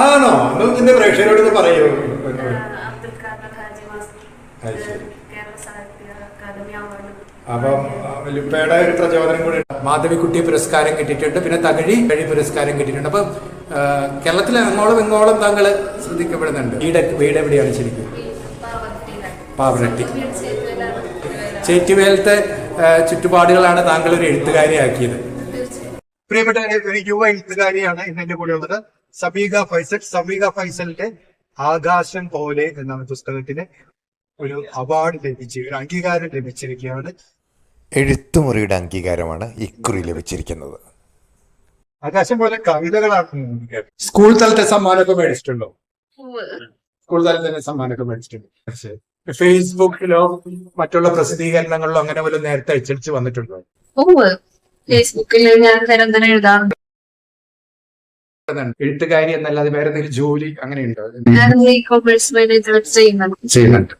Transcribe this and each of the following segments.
ആണോ? നിന്റെ പ്രേക്ഷകരോട് പറയൂ. അപ്പം ലിപ്പയുടെ ഒരു പ്രചോദനം കൂടി മാധവിക്കുട്ടി പുരസ്കാരം കിട്ടിയിട്ടുണ്ട്. പിന്നെ തകഴി കഴി പുരസ്കാരം കിട്ടിയിട്ടുണ്ട്. അപ്പം കേരളത്തിലെ അങ്ങോളം ഇങ്ങോളം താങ്കൾ ശ്രദ്ധിക്കപ്പെടുന്നുണ്ട്. വീട് വീട് എവിടെയാണ് ശരിക്കും. പാവറട്ടി. ചേറ്റുവേലത്തെ ചുറ്റുപാടുകളാണ് താങ്കൾ ഒരു എഴുത്തുകാരിയാക്കിയത്. പ്രിയപ്പെട്ട ഒരു യുവ എഴുത്തുകാരിയാണ് ഇന്ന് എന്റെ കൂടെ ഉള്ളത്. സമീക ഫൈസൽ. സമീക ഫൈസലിന്റെ ആകാശം പോലെ എന്ന പുസ്തകത്തിന് ഒരു അവാർഡ് ലഭിച്ചു ഒരു അംഗീകാരം ലഭിച്ചിരിക്കുകയാണ്. എഴുത്തുമുറിയുടെ അംഗീകാരമാണ് ഇക്കുറി ലഭിച്ചിരിക്കുന്നത്. ആകാശം പോലെ കവിതകളാണ് സ്കൂൾ തലത്തെ സമ്മാനമൊക്കെ മേടിച്ചിട്ടുണ്ടോ. സ്കൂൾ തലത്തിൽ സമ്മാനമൊക്കെ മേടിച്ചിട്ടുണ്ട്. ഫേസ്ബുക്കിലോ മറ്റുള്ള പ്രസിദ്ധീകരണങ്ങളിലോ അങ്ങനെ പോലും നേരത്തെ അച്ചടിച്ച് വന്നിട്ടുണ്ടോ. ഫേസ്ബുക്കിൽ ഞാൻ നിരന്തരം എഴുതാറുണ്ട്. എഴുത്തുകാരി എന്നല്ലാതെ വേറെ എന്തെങ്കിലും ജോലി അങ്ങനെയുണ്ടോ? ഉണ്ടോ ചെയ്യുന്നുണ്ട്.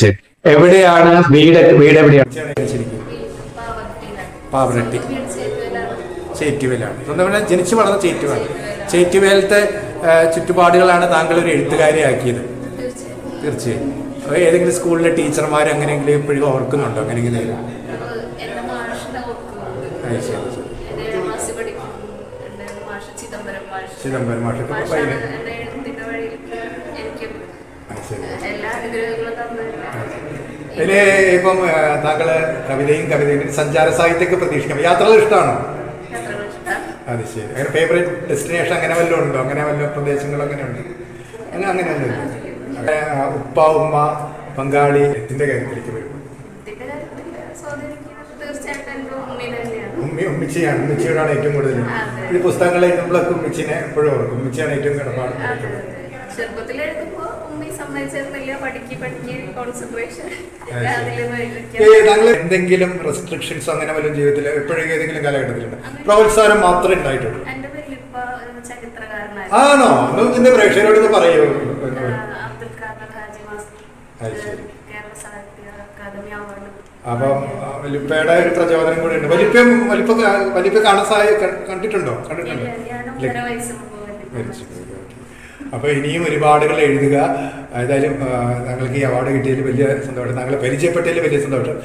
ശരി. എവിടെയാണ് വീട് വീട് എവിടെയാണ്. പാവറട്ടി ചേറ്റുവേലാണ്. ചേറ്റുവേലാണ് സ്വന്തം ജനിച്ചു വളർന്ന ചേറ്റുവേല ചേറ്റുവേലത്തെ ചുറ്റുപാടുകളാണ് താങ്കൾ ഒരു എഴുത്തുകാരിയാക്കിയത്. തീർച്ചയായും. ഏതെങ്കിലും സ്കൂളിലെ ടീച്ചർമാർ അങ്ങനെയെങ്കിലും എപ്പോഴും ഓർക്കുന്നുണ്ടോ? അങ്ങനെ എങ്ങനെയെങ്കിലും ഉവ്വ്. എന്റെ മാഷിനെ ഓർക്കുന്നുണ്ട് അത് ശരി ചിദംബരം. മാഷ് പയ്യനെ. ഇതിൽ ഇപ്പം താങ്കൾ കവിതയും കവിതയും സഞ്ചാര സാഹിത്യമൊക്കെ പ്രതീക്ഷിക്കാം യാത്രകൾ ഇഷ്ടമാണോ? അത് ശരി. അങ്ങനെ ഫേവറേറ്റ് ഡെസ്റ്റിനേഷൻ അങ്ങനെ വല്ലതും ഉണ്ടോ? അങ്ങനെ വല്ല പ്രദേശങ്ങളും അങ്ങനെ ഉണ്ട്? അങ്ങനെ അങ്ങനെയൊന്നുമില്ല ഉപ്പ ഉമ്മ പങ്കാളി എത്തിന്റെ കാര്യത്തിലേക്ക് വരും. കാര്യത്തിൽ സ്വാധീനിക്കുന്നത് തീർച്ചയായിട്ടും ഉമ്മി തന്നെയാണ്. ഉമ്മി ഉമ്മിച്ചിയാണ്. ഉമ്മിച്ചിയോടാണ് ഏറ്റവും കൂടുതൽ. ഈ പുസ്തകങ്ങൾ എഴുതുമ്പോഴൊക്കെ ഉമ്മിച്ചിനെ എപ്പോഴും ഓർക്കും. ഉമ്മിച്ചിയാണ് ഏറ്റവും കിടപ്പാട്. ചെറുപ്പത്തിൽ എഴുതുമ്പോ ഉമ്മി സമ്മതിച്ചിരുന്നില്ല. പഠിക്ക് പഠിക്ക് കോൺസെൻട്രേഷൻ അത് ശരി. രാവിലെ ഈ വൈകിട്ട് താങ്കൾ എന്തെങ്കിലും റെസ്ട്രിക്ഷൻസ് അങ്ങനെ വല്ലതും ജീവിതത്തിൽ എപ്പോഴും ഏതെങ്കിലും കാലഘട്ടത്തിലുണ്ട്. പ്രോത്സാഹനം മാത്രമേ ഉണ്ടായിട്ടുള്ളൂ. ചരിത്രകാരനായിരുന്നു. ആണോ? നിന്റെ പ്രേക്ഷകരോട് പറയൂ? ആ, അബ്ദുൽ ഖാദർ ഹാജി മാസ്റ്റർ. അപ്പം വലിപ്പയുടെ ഒരു പ്രചോദനം കൂടി ഉണ്ട് വലിപ്പം വലിപ്പ വലിപ്പ കാണാൻ സായ കണ്ടിട്ടുണ്ടോ? കണ്ടിട്ടുണ്ടോ. അപ്പൊ ഇനിയും ഒരുപാടുകൾ എഴുതുക. ഏതായാലും ഞങ്ങൾക്ക് ഈ അവാർഡ് കിട്ടിയതിൽ വലിയ സന്തോഷം. താങ്കളെ പരിചയപ്പെട്ടതിൽ വലിയ സന്തോഷം.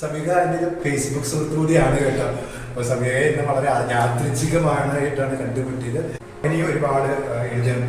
സമീക എന്റെ ഫേസ്ബുക്ക് സുഹൃത്തുകൂടിയാണ് കേട്ടോ. അപ്പൊ സമീകയെ ഇന്ന് വളരെ യാദൃച്ഛികമായിട്ടാണ് കണ്ടുമുട്ടിയത്. ഇനിയും ഒരുപാട് എഴുതാൻ